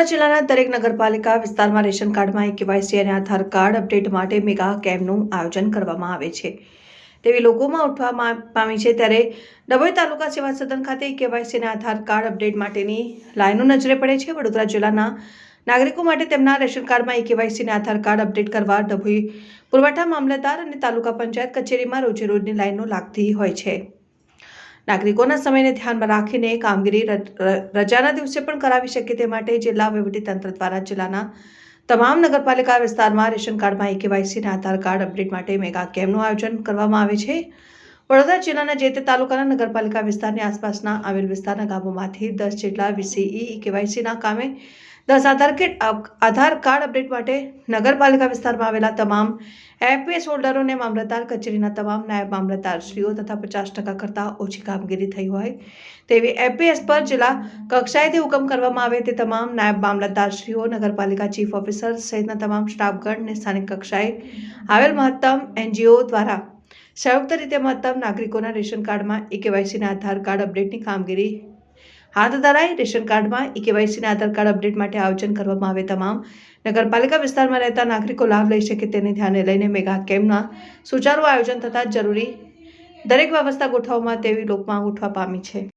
વડોદરા જિલ્લાના દરેક નગરપાલિકા વિસ્તારમાં રેશન કાર્ડમાં કેવાયસી અને આધાર કાર્ડ અપડેટ માટે મેગા કેમ્પનું આયોજન કરવામાં આવે છે. તેવી લોકોમાં ઉઠવા પામી છે ત્યારે ડભોઈ તાલુકા સેવા સદન ખાતે કેવાયસી અને આધાર કાર્ડ અપડેટ માટેની લાઈનો નજરે પડે છે. વડોદરા જિલ્લાના નાગરિકો માટે તેમના રેશન કાર્ડમાં કેવાયસી અને આધાર કાર્ડ અપડેટ કરવા ડભોઈ પુરવઠા મામલતદાર અને તાલુકા પંચાયત કચેરીમાં રોજે રોજની લાઈનો લાગતી હોય છે. નાગરિકોના સમયને ધ્યાનમાં રાખીને કામગીરી રજાના દિવસે પણ કરાવી શકે તે માટે જિલ્લા વહીવટીતંત્ર દ્વારા જિલ્લાના તમામ નગરપાલિકા વિસ્તારમાં રેશન કાર્ડમાં એ કેવાયસીના આધાર કાર્ડ અપડેટ માટે મેગા કેમ્પનું આયોજન કરવામાં આવે છે. વડોદરા જિલ્લાના જે તે તાલુકાના નગરપાલિકા વિસ્તારની આસપાસના આવેલ વિસ્તારના ગામોમાંથી દસ જેટલા વીસીઈ, કેવાયસીના કામે દસ આધાર આધાર કાર્ડ અપડેટ માટે નગરપાલિકા વિસ્તારમાં આવેલા તમામ એફપીએસ હોલ્ડરોને મામલતદાર કચેરીના તમામ નાયબ મામલતદારશ્રીઓ તથા પચાસ ટકા કરતાં ઓછી કામગીરી થઈ હોય તેવી એફપીએસ પર જિલ્લા કક્ષાએથી હુકમ કરવામાં આવે તે તમામ નાયબ મામલતદારશ્રીઓ, નગરપાલિકા ચીફ ઓફિસર સહિતના તમામ સ્ટાફગણને સ્થાનિક કક્ષાએ આવેલ મહત્તમ એનજીઓ દ્વારા સંયુક્ત રીતે મહત્તમ નાગરિકોના રેશન કાર્ડમાં એ કેવાયસીના આધાર કાર્ડ અપડેટની કામગીરી. હાથ ધરાઈ રેશન કાર્ડમાં ઈ કેવાયસીના આધાર કાર્ડ અપડેટ માટે આયોજન કરવામાં આવે તમામ નગરપાલિકા વિસ્તારમાં રહેતા નાગરિકો લાભ લઈ શકે તેને ધ્યાને લઈને મેગા કેમ્પના સુચારુ આયોજન થતાં જરૂરી દરેક વ્યવસ્થા ગોઠવવામાં તેવી લોકમાં ઉઠવા પામી છે.